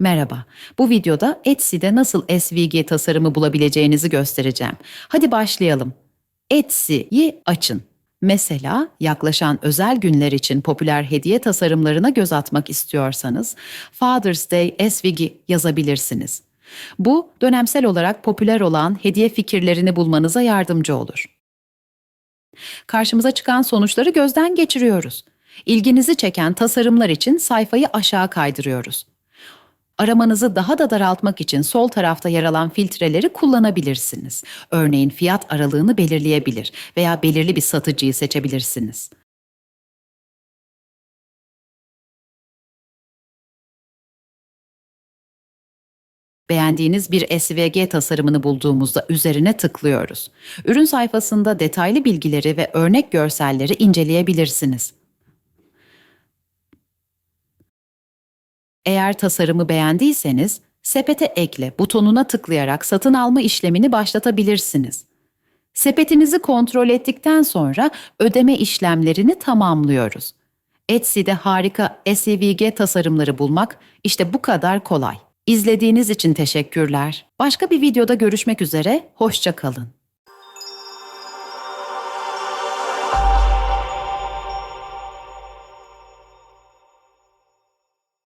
Merhaba. Bu videoda Etsy'de nasıl SVG tasarımı bulabileceğinizi göstereceğim. Hadi başlayalım. Etsy'yi açın. Mesela yaklaşan özel günler için popüler hediye tasarımlarına göz atmak istiyorsanız Father's Day SVG yazabilirsiniz. Bu dönemsel olarak popüler olan hediye fikirlerini bulmanıza yardımcı olur. Karşımıza çıkan sonuçları gözden geçiriyoruz. İlginizi çeken tasarımlar için sayfayı aşağı kaydırıyoruz. Aramanızı daha da daraltmak için sol tarafta yer alan filtreleri kullanabilirsiniz. Örneğin fiyat aralığını belirleyebilir veya belirli bir satıcıyı seçebilirsiniz. Beğendiğiniz bir SVG tasarımını bulduğumuzda üzerine tıklıyoruz. Ürün sayfasında detaylı bilgileri ve örnek görselleri inceleyebilirsiniz. Eğer tasarımı beğendiyseniz sepete ekle butonuna tıklayarak satın alma işlemini başlatabilirsiniz. Sepetinizi kontrol ettikten sonra ödeme işlemlerini tamamlıyoruz. Etsy'de harika SVG tasarımları bulmak işte bu kadar kolay. İzlediğiniz için teşekkürler. Başka bir videoda görüşmek üzere, hoşça kalın.